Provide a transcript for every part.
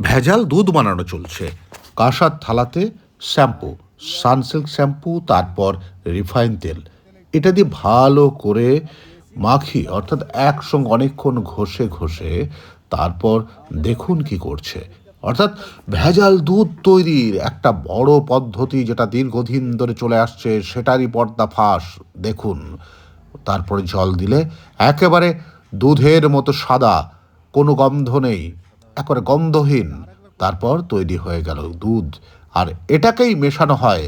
ভেজাল দুধ বানানো চলছে। কাঁসার থালাতে শ্যাম্পু, সানসিল্ক শ্যাম্পু, তারপর রিফাইন তেল। এটা দিয়ে ভালো করে মাখি অর্থাৎ একসঙ্গে অনেকক্ষণ ঘষে ঘষে তারপর দেখুন কি করছে। অর্থাৎ ভেজাল দুধ তৈরির একটা বড় পদ্ধতি যেটা দীর্ঘদিন ধরে চলে আসছে, সেটারই পর্দা ফাঁস। দেখুন, তারপরে জল দিলে একেবারে দুধের মতো সাদা, কোনো গন্ধ নেই। একেবারে গন্ধহীন। তারপর তৈরি হয়ে গেল দুধ। আর এটাকেই মেশানো হয়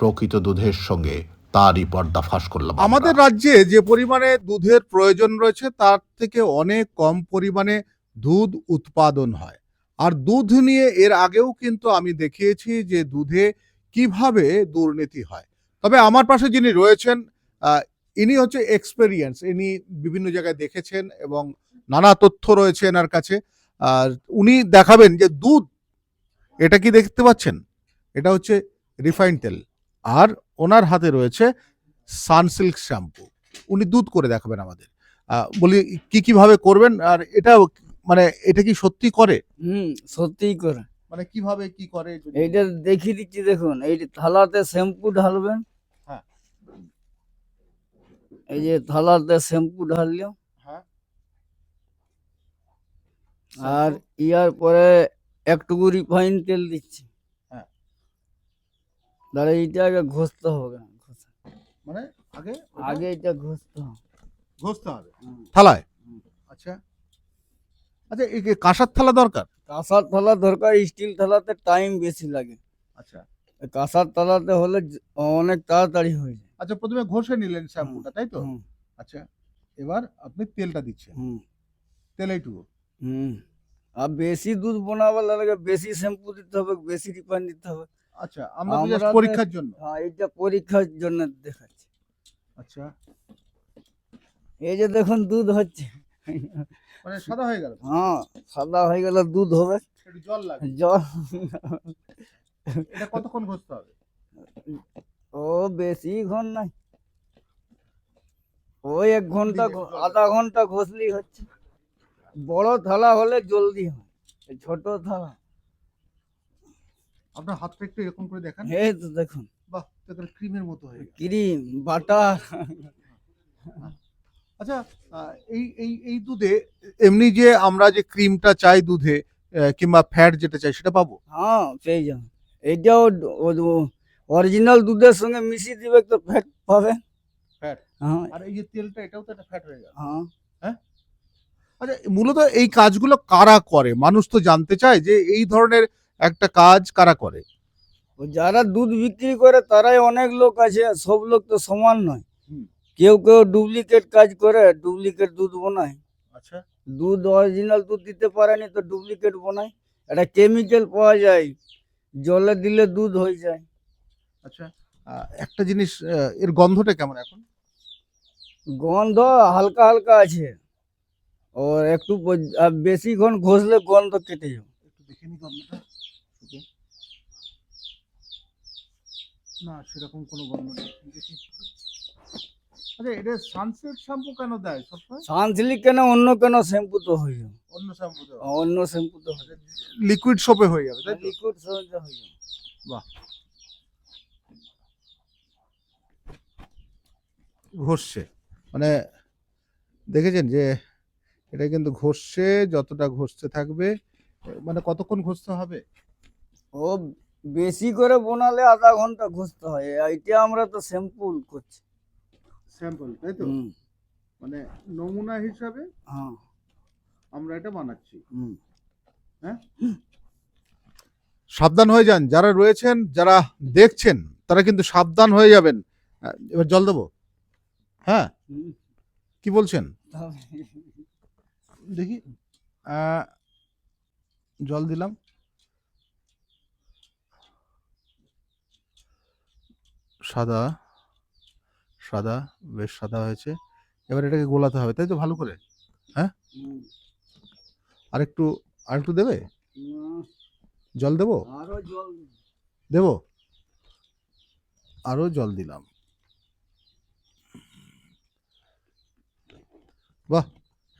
প্রকৃত দুধের সঙ্গে। তারই পর্দা ফাঁস করলাম আমাদের রাজ্যে যে পরিমাণে দুধের প্রয়োজন রয়েছে, তার থেকে অনেক কম পরিমাণে দুধ উৎপাদন হয়। আর দুধ নিয়ে এর আগেও কিন্তু আমি দেখিয়েছি যে দুধে কীভাবে দুর্নীতি হয়। তবে আমার পাশে যিনি রয়েছেন ইনি হচ্ছে এক্সপেরিয়েন্স ইনি বিভিন্ন জায়গায় দেখেছেন এবং নানা তথ্য রয়েছে এনার কাছে। আর উনি দেখাবেন যে দুধ এটা কি দেখতে পাচ্ছেন? এটা হচ্ছে রিফাইন তেল। আর ওনার হাতে রয়েছে সানসিল্ক শ্যাম্পু। উনি দুধ করে দেখাবেন আমাদের। বলি কি কীভাবে করবেন আর এটা মানে এটা কি সত্যি করে? হুম সত্যিই করে। মানে কীভাবে কি করে এইটা দেখিয়ে দিচ্ছি দেখুন এই যে থালাতে শ্যাম্পু ঢালবেন। হ্যাঁ। এই যে থালাতে শ্যাম্পু ঢাললাম হ্যাঁ আর ইয়ার পরে একটুকু রিফাইন তেল দিচ্ছি। হ্যাঁ। তাহলে এটা আগে ঘষতে হবে ঘষা। মানে আগে আগে এটা ঘষতে হবে। ঘষতে হবে। থালায়? আচ্ছা। আচ্ছা এই কাঁসার থালা দরকার? কাঁসার থালা দরকার স্টিল থালাতে টাইম বেশি লাগে। আচ্ছা। কাঁসার থালাতে হলে অনেক তাড়াতাড়ি হয়ে যায়। আচ্ছা প্রথমে ঘষে নিলেন শ্যাম্পুটা তাই তো? আচ্ছা এবার আপনি তেলটা দিচ্ছেন। হুম। তেল এইটুকু হুম। আর বেশি দুধ বানাবার লাগে বেশি শ্যাম্পু দিতে হবে বেশি রিফাইন দিতে হবে। আচ্ছা আমরা আমরা পরীক্ষার জন্য। হ্যাঁ এইটা পরীক্ষার জন্য দেখাচ্ছি। আচ্ছা। এই যে দেখুন দুধ হচ্ছে। মানে সাদা হয়ে গেল? হ্যাঁ সাদা হয়ে গেলে দুধ হবে। জল লাগে জল। এটা কতক্ষণ ঘষতে হবে? ও বেশি ঘন নাই ওই এক ঘণ্টা। আধা ঘণ্টা ঘষলেই হচ্ছে। বড় থালা হলে জলদি হয় ছোট থালা। আপনার হাতটা একটু এরকম করে দেখান। এই তো দেখুন। বাহ তাহলে ক্রিমের মতো হয়ে ক্রিম বাটার। আচ্ছা এই এই এই দুধে এমনি যে আমরা যে ক্রিমটা চাই দুধে কিংবা ফ্যাট যেটা চাই সেটা পাবো? হ্যাঁ পেয়ে যাবেন। এইটাও অরিজিনাল দুধের সঙ্গে মিশিয়ে দিবে তো ফ্যাট পাবে। Fat? হ্যাঁ। আর এই যে তেলটা এটাও তো একটা ফ্যাট হয়ে গেল। হ্যাঁ? আচ্ছা মূলত এই কাজগুলো কারা করে? মানুষ তো জানতে চায় যে এই ধরনের একটা কাজ কারা করে। যারা দুধ বিক্রি করে তারাই অনেক লোক আছে সব লোক তো সমান নয়। কেউ কেউ ডুপ্লিকেট কাজ করে ডুপ্লিকেট দুধ বানায়। আচ্ছা। দুধ অরিজিনাল দুধ দিতে পারেনি তো ডুপ্লিকেট বানায়। একটা কেমিক্যাল পাওয়া যায় জলে দিলে দুধ হয়ে যায়। আচ্ছা একটা জিনিস এর গন্ধটা কেমন এখন? গন্ধ হালকা হালকা আছে। ও একটু বেশিক্ষণ ঘষলে গন্ধ কেটে যাবে একটু দেখে নি গন্ধটা না সেরকম কোনো গন্ধ নেই। দেখি। আচ্ছা এটা শ্যাম্পু কেন দেয় সবসময়? সানসিলিক কেন অন্য কেন শ্যাম্পু তো হয়ে যাবে অন্য শ্যাম্পু অন্য শ্যাম্পু তো লিকুইড সোপে হয়ে যাবে তাই লিকুইড হয়ে যাবে। বাহ। ঘষছে। মানে দেখেছেন যে এটা কিন্তু ঘষছে যতটা ঘষতে থাকবে মানে কতক্ষণ ঘষতে হবে? ও বেশি করে বোনালে আধা ঘণ্টা ঘষতে হয় এইটা আমরা তো স্যাম্পল করছি। স্যাম্পল তাই তো? মানে নমুনা হিসাবে হ্যাঁ। আমরা এটা বানাচ্ছি। হুম। সাবধান হয়ে যান যারা রয়েছেন যারা দেখছেন তারা কিন্তু সাবধান হয়ে যাবেন। এবার জল দেবো? হ্যাঁ? কি বলছেন? দেখি। জল দিলাম। সাদা সাদা বেশ সাদা হয়েছে। এবার এটাকে গোলাতে হবে তাই তো? ভালো করে। হ্যাঁ? আর একটু আর একটু দেবে? জল দেবো? দেবো? আরও জল দিলাম। বাহ!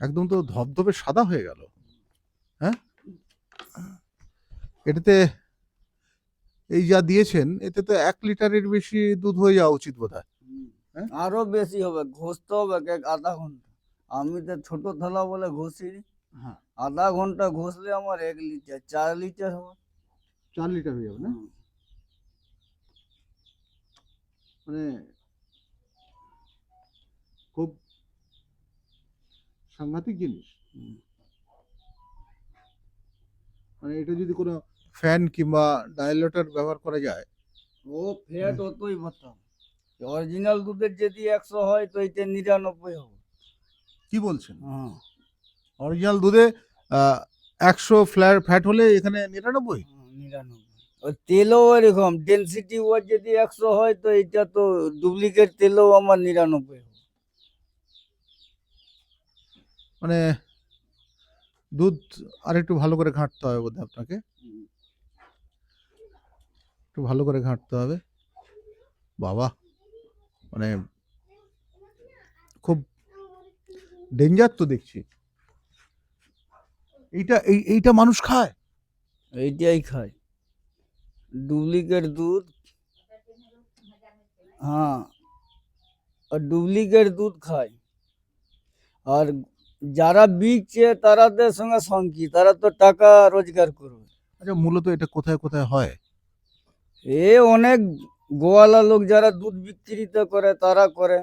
একদম তো ধবধবে সাদা হয়ে গেল। হ্যাঁ? এটাতে এই যা দিয়েছেন এতে তো এক লিটারের বেশি দুধ হয়ে যাওয়া উচিত বোধ হয়? হ্যাঁ? আরও বেশি হবে ঘষতে হবে এক আধা ঘণ্টা। আমি তো ছোট থালা বলে ঘষি হ্যাঁ। আধা ঘণ্টা ঘষলে আমার এক লিটার চার লিটার হবে। চার লিটার হয়ে যাবে না? মানে খুব সাংঘাতিক জিনিস। মানে এটা যদি কোনো ফ্যান কিংবা ডায়লেটর ব্যবহার করা যায়। ও ফ্যাট অতই বাতাম অরিজিনাল দুধের যদি একশো হয় তো এটা নিরানব্বই হবে। কি বলছেন? হ্যাঁ। অরিজিনাল দুধে একশো ফ্ল্যাট ফ্যাট হলে এখানে নিরানব্বই? হ্যাঁ, নিরানব্বই। তেলও এরকম ডেন্সিটি ওয়ার যদি একশো হয় তো এটা তো ডুপ্লিকেট তেলও আমার নিরানব্বই হবে মানে দুধ আর একটু ভালো করে ঘাঁটতে হবে বোধহয় আপনাকে। একটু ভালো করে ঘাঁটতে হবে। বাবা মানে খুব ডেঞ্জার তো দেখছি। এইটা, এই, এইটা মানুষ খায়? এইটাই খায়। ডুপ্লিকেট দুধ হ্যাঁ আর ডুপ্লিকেট দুধ খায়। আর যারা বিকছে তারাদের সঙ্গে সঙ্গী তারা তো টাকা রোজগার করবে। আচ্ছা মূলত এটা কোথায় কোথায় হয়? এ অনেক গোয়ালা লোক যারা দুধ বিক্রিতে করে তারা করে।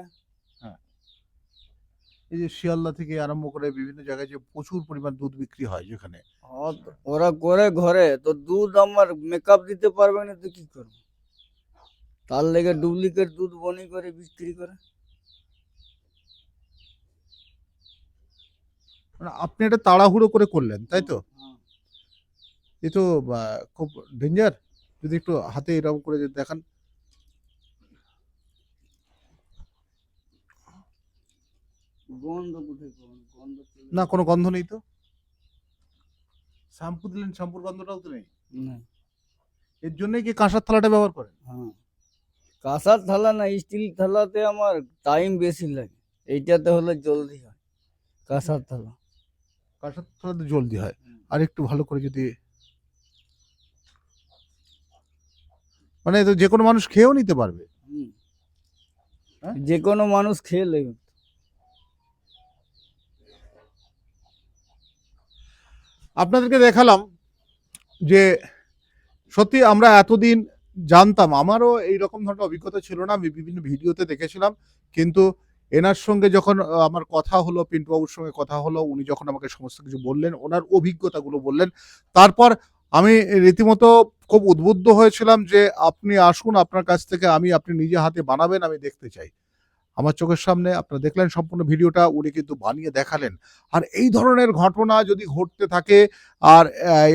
এই যে শিয়ালদা থেকে আরম্ভ করে বিভিন্ন জায়গায় যে প্রচুর পরিমাণ দুধ বিক্রি হয় যেখানে। হ্যাঁ, ওরা করে ঘরে তো দুধ আমার মেকআপ দিতে পারবে না তো কি করব? তার লেগে ডুপ্লিকেট দুধ বনি করে বিক্রি করে। আপনি এটা তাড়াহুড়ো করে করলেন তাই তো। এ তো খুব ডেঞ্জার যদি একটু হাতে এরকম করে যদি দেখান। না কোনো গন্ধ নেই তো? শ্যাম্পু দিলেন শ্যাম্পুর গন্ধটাও তো নেই? না। এর জন্যই কি কাঁসার থালাটা ব্যবহার করেন? হ্যাঁ। কাঁসার থালা না স্টিল থালাতে আমার টাইম বেশি লাগে। এইটাতে হলে জলদি হয় কাঁসার থালা। কাঁসার থালাতে জলদি হয়। আর একটু ভালো করে যদি মানে তো যে কোনো মানুষ খেয়েও নিতে পারবে। হ্যাঁ? যে কোনো মানুষ খেয়ে নেবে। আপনাদেরকে দেখালাম যে সত্যি আমরা এতদিন জানতাম আমারও এই রকম ধরনের অভিজ্ঞতা ছিল না আমি বিভিন্ন ভিডিওতে দেখেছিলাম কিন্তু এনার সঙ্গে যখন আমার কথা হলো, পিন্টুবাবুর সঙ্গে কথা হলো, উনি যখন আমাকে সমস্ত কিছু বললেন, ওনার অভিজ্ঞতাগুলো বললেন। তারপর আমি রীতিমতো খুব উদ্বুদ্ধ হয়েছিলাম যে, আপনি আসুন, আপনার কাছ থেকে আমি, আপনি নিজে হাতে বানাবেন, আমি দেখতে চাই। আমার চোখের সামনে আপনারা দেখলেন সম্পূর্ণ ভিডিওটা, উনি কিন্তু বানিয়ে দেখালেন। আর এই ধরনের ঘটনা যদি ঘটতে থাকে, আর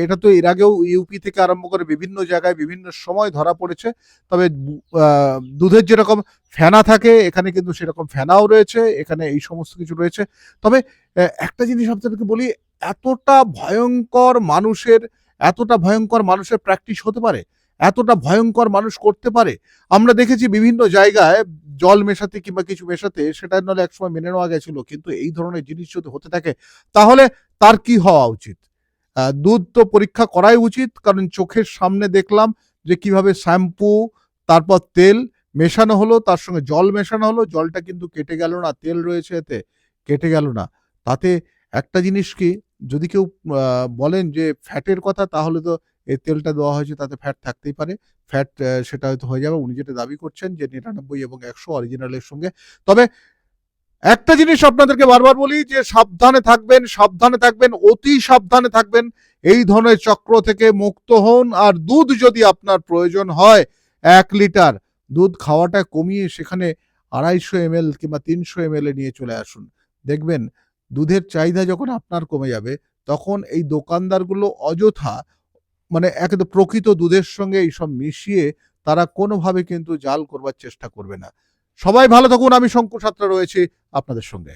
এটা তো এর আগেও ইউপি থেকে আরম্ভ করে বিভিন্ন জায়গায় বিভিন্ন সময় ধরা পড়েছে, তবে দুধের যেরকম ফেনা থাকে, এখানে কিন্তু সেরকম ফেনাও রয়েছে, এখানে এই সমস্ত কিছু রয়েছে। তবে একটা জিনিস আপনাদেরকে বলি, এতটা ভয়ঙ্কর মানুষের, এতটা ভয়ঙ্কর মানুষের প্র্যাকটিস হতে পারে, এতটা ভয়ঙ্কর মানুষ করতে পারে। আমরা দেখেছি বিভিন্ন জায়গায় জল মেশাতে কিংবা কিছু মেশাতে সেটা নাহলে একসময় মেনে নেওয়া গেছিল। কিন্তু এই ধরনের জিনিস যদি হতে থাকে, তাহলে তার কি হওয়া উচিত? দুধ তো পরীক্ষা করাই উচিত, কারণ চোখের সামনে দেখলাম যে কীভাবে শ্যাম্পু, তারপর তেল মেশানো হলো, তার সঙ্গে জল মেশানো হলো, জলটা কিন্তু কেটে গেল না, তেল রয়েছে এতে, কেটে গেল না। তাতে একটা জিনিস কি, যদি কেউ বলেন যে ফ্যাটের কথা, তাহলে তো এই তেলটা দেওয়া হয়েছে তাতে ফ্যাট থাকতেই পারে। ফ্যাট সেটা হয়তো হয়ে যাবে। উনি যেটা দাবি করছেন যে নিরানব্বই এবং একশো অরিজিনালের সঙ্গে। তবে একটা জিনিস আপনাদেরকে বারবার বলি যে সাবধানে থাকবেন সাবধানে থাকবেন, অতি সাবধানে থাকবেন। এই ধরনের চক্র থেকে মুক্ত হন আর দুধ যদি আপনার প্রয়োজন হয়, এক লিটার দুধ খাওয়াটা কমিয়ে সেখানে আড়াইশো এম এল কিংবা তিনশো এম এ নিয়ে চলে আসুন। দেখবেন দুধের চাহিদা যখন আপনার কমে যাবে, তখন এই দোকানদারগুলো অযথা মানে একদম প্রকৃত দুধের সঙ্গে এইসব মিশিয়ে তারা কোনোভাবে কিন্তু জাল করবার চেষ্টা করবে না। সবাই ভালো থাকুন, আমি শঙ্কু সাত্রা রয়েছি আপনাদের সঙ্গে।